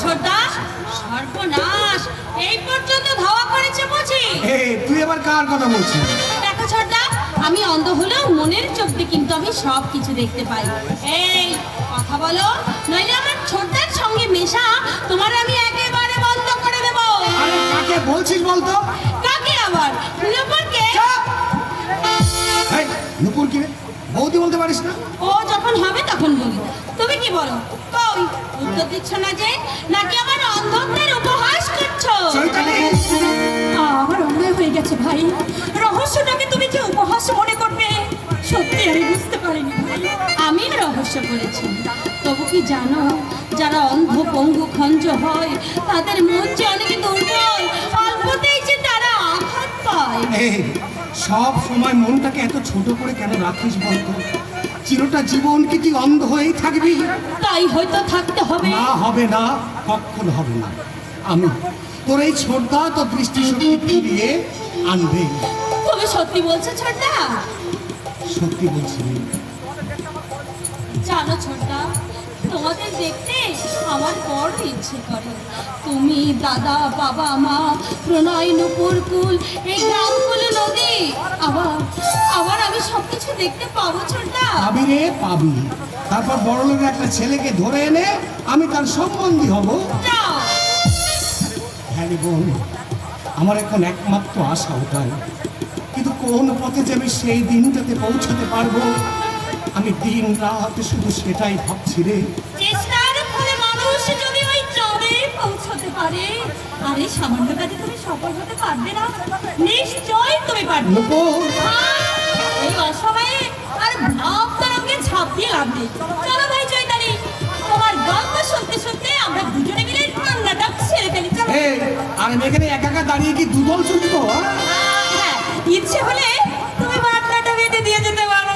ছোটদা সর্বনাশ। এই পর্যন্ত ধাওয়া করেছে বুঝি? এই তুই এবার কার কথা বলছিস? দেখো ছোটদা আমি অন্ধ হলেও মনের চোখ দিয়ে কিন্তু আমি সব কিছু দেখতে পাই। এই কথা বলো। নইলে আমার ছোটদার সঙ্গে মেশা তোমার আমি একেবারে বন্ধ করে দেবো। আরে কাকে বলছিস বলতো? কাকে আবার? লোপরকে চাপ! এই, নুপুর কি বৌদি বলতে পারিস না? ও যখন হবে তখন বলি। তুমি কি বলো? কই উত্তর দিচ্ছ না যে? নাকি আমার অন্ধত্বের উপহাস করছ? আমার অন্যায় হয়ে গেছে ভাই। রহস্যটাকে তুমি যে উপহাস মনে করবে? সত্যি আমি বুঝতে পারিনি আমি রহস্য করেছি। তবু কি জানো যারা অন্ধ পঙ্গু খঞ্জ হয় তাদের মন যে অনেকে দুর্বল অল্পতেই যে তারা আঘাত পায়। সব সময় মনটাকে এত ছোট করে কেন রাখিস বলতো? চিরটা জীবন কি তুই অন্ধ হয়েই থাকবি? তাই হয়তো থাকতে হবে। না হবে না কখন হবে না? আমি তোর এই ছোটদা তো দৃষ্টি শক্তি ফিরিয়ে আনবে? তুমি সত্যি বলছো ছোটদা? সত্যি বলছি। জানো ছোটদা তোমাদের দেখতে বড় ইচ্ছে করে। তুমি দাদা বাবা মা প্রণয় নুপুর কুল এই গ্রামগুলো নদী আবার আবার আমি সব কিছু দেখতে পাবো ছোটদা। পাবি রে পাবি। তারপর বড় লোকের একটা ছেলেকে ধরে এনে আমি তার সম্বন্ধী হব। হ্যাঁ রে বোন আমার এখন একমাত্র আশা ওটাই। কিন্তু কোন পথে যে আমি সেই দিনটাতে পৌঁছাতে পারব? আমি দিন রাত শুধু সেটাই ভাবছি রে। আর সামান্য কাজে তুমি সফল হতে পারবে না। নিশ্চয় তুমি পারবে। এই অসময়ে আর ভাব তরঙ্গে ছাপ দিয়ে লাভ নেই। চলো ভাই চৈতালি তোমার গল্প শুনতে শুনতে আমরা দুজনে মিলে রান্নাটা ফেলি। চলো। আর আমি এখানে একা একা দাঁড়িয়ে কি দুদল ছুটবো হ্যাঁ? হ্যাঁ ইচ্ছে হলে তুমি বাটনাটা বেঁধে দিয়ে যেতে পারো।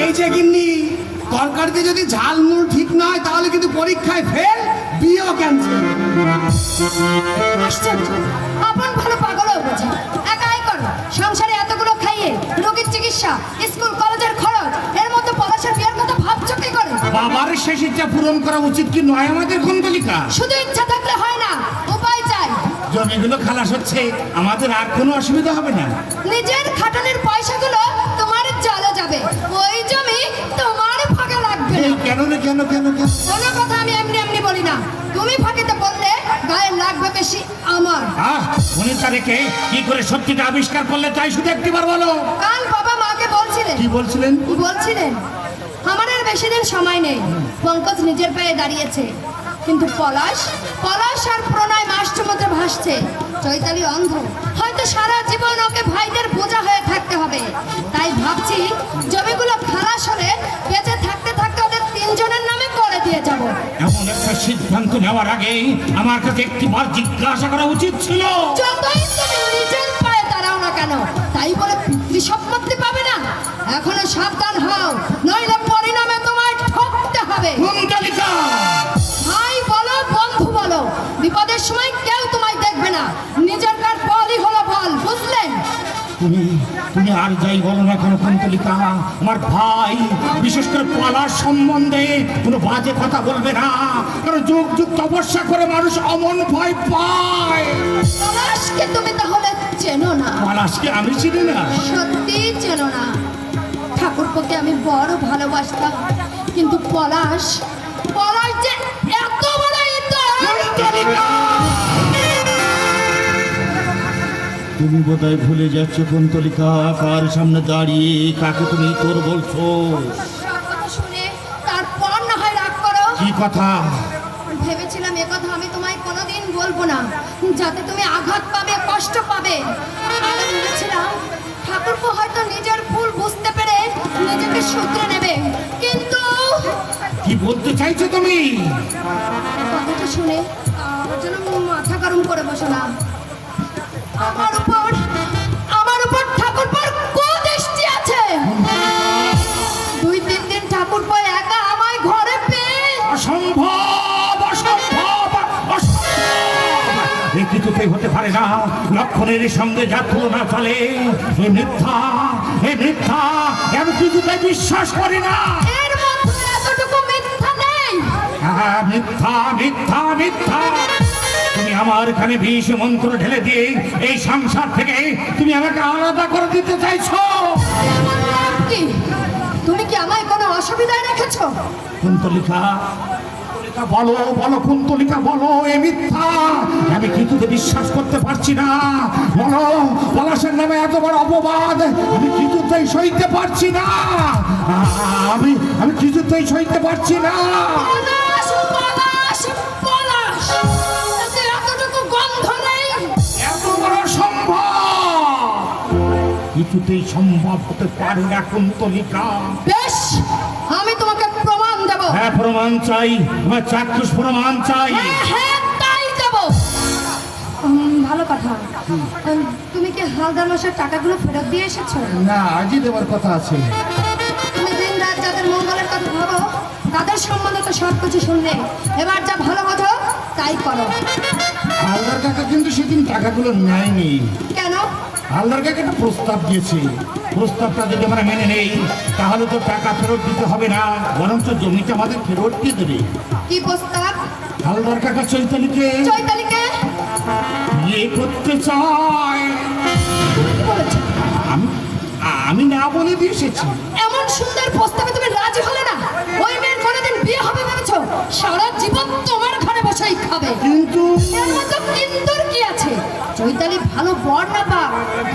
এই যে গিন্নি তরকারিতে যদি ঝাল নুন ঠিক না হয় তাহলে কিন্তু পরীক্ষায় ফেল বিয়েও ক্যান্সেল আশ্চর্য আপন ভালো পাগলও বোঝে একাই করো। সংসারে এতগুলো খাইয়ে রোগীর চিকিৎসা স্কুল কলেজের খরচ এর মধ্যে পলাশের বিয়ের কথা ভাবছ কি করে? বাবার শেষ ইচ্ছা পূরণ করা উচিত কি নয় আমাদের কুণ্ডলিকা? শুধু ইচ্ছা থাকলে হয় না উপায় চাই। জমিগুলো খালাস হচ্ছে আমাদের আর কোনো অসুবিধা হবে না। নিজের খাটনের পয়সাগুলো তোমার জলে যাবে। ওই জমি কেন রে কেন কেন কেন? কোনো কথা আমি এমনি এমনি বলি না। তুমি ফাঁকিতে বললে গায়ে লাগবে বেশি আমার। আহ উনি তারিখে কি? করে সত্যিটা আবিষ্কার করলে তাই শুধু একটিবার বলো? কাল বাবা মাকে বলছিলেন। কি বলছিলেন? বলছিলেন? আমার আর বেশি দিন সময় নেই। পঙ্কজ নিজের পায়ে দাঁড়িয়েছে। কিন্তু পলাশ পলাশ আর প্রণয় মাসমুদ্রে ভাসছে। চৈতালি অন্ধ। সিদ্ধান্ত নেওয়ার আগে আমার কাছে একটিবার জিজ্ঞাসা করা উচিত ছিল। যতই তুমি নিজের না কেন, তাই বলে পিতৃ সম্পত্তি পাবে না। এখনও সাবধান হও, নইলে পরিণামে তুমি আর যাই বলো না কেন কুন্তলিকা। আমার ভাই বিশেষ করে পলার সম্বন্ধে কোনো বাজে কথা বলবে না। কারণ যুগ যুগ তপস্যা করে মানুষ অমন ভয় পায়। পলাশকে তুমি তাহলে চেনো না? পলাশকে আমি চিনি না। সত্যি চেনো না। ঠাকুরপোকে আমি বড় ভালোবাসতাম। কিন্তু পলাশ পলাশ যে তুমি বোধহয় ভুলে যাচ্ছ কুন্তলিকা। কার সামনে দাঁড়িয়ে কাকে তুমি তোর বলছো? কি কথা? ভেবেছিলাম একথা আমি তোমায় কোনোদিন বলব না। যাতে তুমি আঘাত পাবে কষ্ট পাবে। ভেবেছিলাম ঠাকুরপো হয়তো নিজের ভুল বুঝতে পেরে নিজেকে শুধরে নেবে। কিন্তু কি বলতে চাইছো তুমি? কথাটা শুনে আমার জন্য মাথা গরম করে বসো না। আমার উপর এ হতে পারে না। লক্ষণের সঙ্গে যা তুলনা চলে এ মিথ্যা এ মিথ্যা আমি কিছুতে বিশ্বাস করি না। মিথ্যা মিথ্যা তুমি আমার এখানে বিষ মন্ত্র ঢেলে দিয়ে এই সংসার থেকে তুমি আমাকে আলাদা করে দিতে চাইছো। কি? তুমি কি আমায় কোনো অসুবিধায় রেখেছো? কুন্তলিকা কুন্তলিকা বলো বলো কুন্তলিকা বলো এ মিথ্যা। আমি কিছুতে বিশ্বাস করতে পারছি না। বলো পলাশের নামে এত বড় অপবাদ আমি কিছুতেই সইতে পারছি না। আমি আমি কিছুতেই সইতে পারছি না। কিছুতেই সম্ভব। হতে পারে না কুন্তলিকা বেশ আমি তোমাকে হ্যাঁ প্রমাণ চাই। আমার চাক্ষুষ প্রমাণ চাই। হ্যাঁ হ্যাঁ তাই দেব। ভালো কথা। তুমি কি হালদার মাসের টাকাগুলো ফেরত দিয়ে এসেছ? না আজই দেওয়ার কথা আছে। তুমি দিন রাত যাদের মঙ্গলের কথা ভাবো তাদের সম্বন্ধে তো সব কিছু শুনলে। এবার যা ভালো বোঝো তাই করো। হালদার কাকা কিন্তু সেদিন টাকাগুলো নেয়নি। কেন? কাকা একটা প্রস্তাব দিয়েছি। প্রস্তাবটা যদি আমরা মেনে নেই তাহলে তো টাকা ফেরত দিতে হবে না। বরঞ্চ জমিটা আমাদের ফেরত দিয়ে দেবে। কি প্রস্তাব? হালদার কাকা চৈতালিকে চৈতালিকে? বিয়ে করতে চায়। আমি আমি না বলে দিয়ে এসেছি। এমন সুন্দর প্রস্তাবে তুমি রাজি হলে না? ওই মেয়ের কোনোদিন বিয়ে হবে ভেবেছো? সারা জীবন তোমার ঘরে বসেই খাবে। কিন্তু এর মধ্যে কিন্তর কি আছে চৈতালি ভালো বর না পা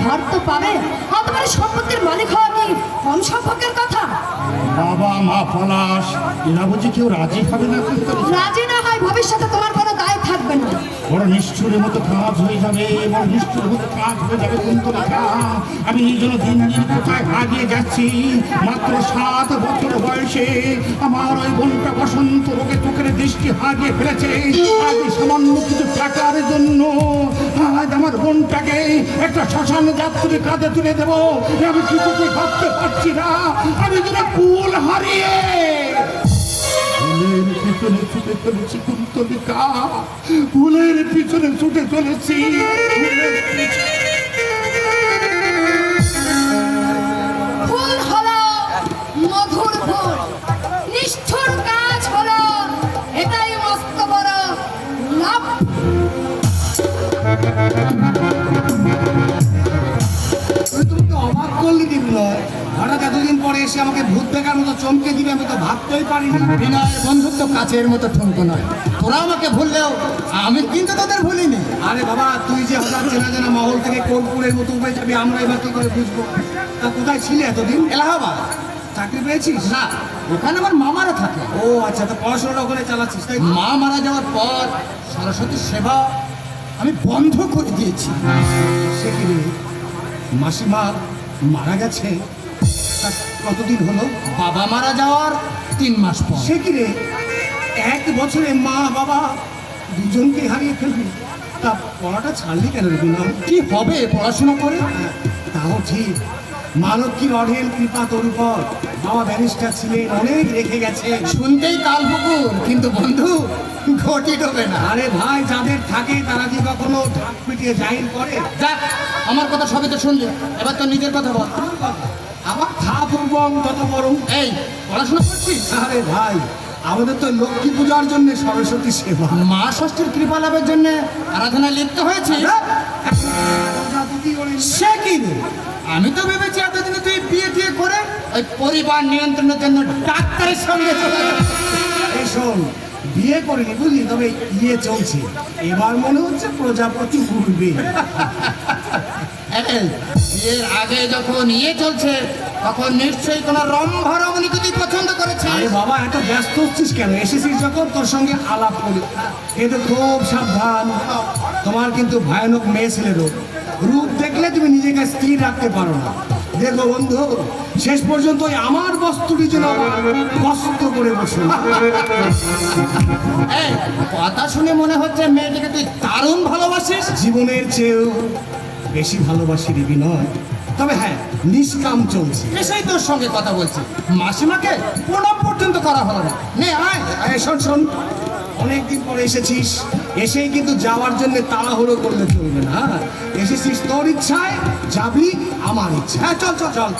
ঘর তো পাবে। অতবার সম্পত্তির মালিক হওয়া কি কম সম্পর্কের কথা? বাবা মা পলাশ এরা বুঝি কেউ রাজি হবে না? রাজি না হয় ভবিষ্যতে তোমার কোনো দায় থাকবে না। বড় নিষ্ঠুরের মতো কাজ হয়ে যাবে বড় নিষ্ঠুরের মতো কাজ হয়ে যাবে কিন্তু আমি এই জন্য দিন দিন কোথায় হারিয়ে যাচ্ছি, মাত্র সাত বছর বয়সে আমার ওই বোনটা বসন্ত রোগে চোখের দৃষ্টি হারিয়ে ফেলেছে। আজ সামান্য কিছু টাকার জন্য আজ আমার বোনটাকে একটা শ্মশান যাত্রী কাঁধে তুলে দেবো। আমি কিছুতে ভাবতে পারছি না, আমি যেন কুল হারিয়ে ফুলের পিছনে ছুটে চলেছি কুন্তলিকা। ফুলের পিছনে ছুটে চলেছি। ফুল হলো আমাকে ভূত দেখার মতো চমকে দিবে আমি তো ভাবতেই পারিনি বিনয়ের বন্ধুত্ব কাছের মতো ঠুনকো নয়। তোরা আমাকে ভুললেও আমি কিন্তু তোদের ভুলিনি। আরে বাবা তুই যে হঠাৎ চেনা জানা মহল থেকে কর্পূরের মতো উপায় যাবি আমরা এবার কি করে বুঝব। তা কোথায় ছিলে এতদিন? এলাহাবাদ। চাকরি পেয়েছিস? না ওখানে আমার মামারা থাকে। ও আচ্ছা তো পড়াশোনাটা ওখানে চালাচ্ছিস তাই মা মারা যাওয়ার পর সরস্বতীর সেবা আমি বন্ধ করে দিয়েছি। সে কি মাসিমা মারা গেছে? কতদিন হলো? বাবা মারা যাওয়ার তিন মাস পর। সে কি রে? এক বছরে মা বাবা দুজনকে হারিয়ে ফেলবি। তা পড়াটা ছাড়লি কেন রে বিনয়? কি হবে পড়াশোনা করে? তাও ঠিক। মালতীর অঢেল কৃপা তোর উপর। বাবা ব্যারিস্টার ছিলেন অনেক রেখে গেছে। শুনতেই কাল পুকুর কিন্তু বন্ধু ঘটি ডোবে না। আরে ভাই যাদের থাকে তারা কি কখনো ঢাক পিটিয়ে জাহির করে? যাক আমার কথা সবই তো শুনলে। এবার তো নিজের কথা বল। আমার থা পূর্বং তত বরং এই পড়াশোনা করছিস? আরে ভাই আমাদের তো লক্ষ্মী পূজার জন্য সরস্বতী সেবা। মা ষষ্ঠীর কৃপা লাভের জন্য আরাধনায় লিপ্ত হয়েছে? সে কি আমি তো ভেবেছি এতদিনে তুই বিয়ে টিয়ে করে ওই পরিবার নিয়ন্ত্রণের জন্য ডাক্তারের সঙ্গে। এই শোন বিয়ে করিনি বুঝলি তবে ইয়ে চলছে। এবার মনে হচ্ছে প্রজাপতি উঠবে বিয়ের আগে যখন ইয়ে চলছে তখন নিশ্চয়ই কোনো রম্ভা রমণীকে তুই পছন্দ করেছিস। আরে বাবা এত ব্যস্ত হচ্ছিস কেন? এসেছিস যখন তোর সঙ্গে আলাপ করি। কিন্তু খুব সাবধান। তোমার কিন্তু ভয়ানক মেয়ে ছেলে রূপ। রূপ দেখলে তুমি নিজেকে স্থির রাখতে পারো না। দেখো বন্ধু শেষ পর্যন্ত ওই আমার বস্তুটি যেন কষ্ট করে বসে। কথা শুনে মনে হচ্ছে মেয়েটিকে তুই দারুণ ভালোবাসিস। জীবনের চেয়েও বেশি ভালোবাসি রিবি নয়। তবে হ্যাঁ নিষ্কাম চলছে। এসেই তোর সঙ্গে কথা বলছি। মাসিমাকে প্রণাম পর্যন্ত করা হলো না। নে আয়। শোন শোন। অনেকদিন পরে এসেছিস। এসেই কিন্তু যাওয়ার জন্য তাড়াহুড়ো করলে চলবে না। হ্যাঁ? এসেছিস তোর ইচ্ছায় যাবি আমার ইচ্ছা হ্যাঁ চল চল চল।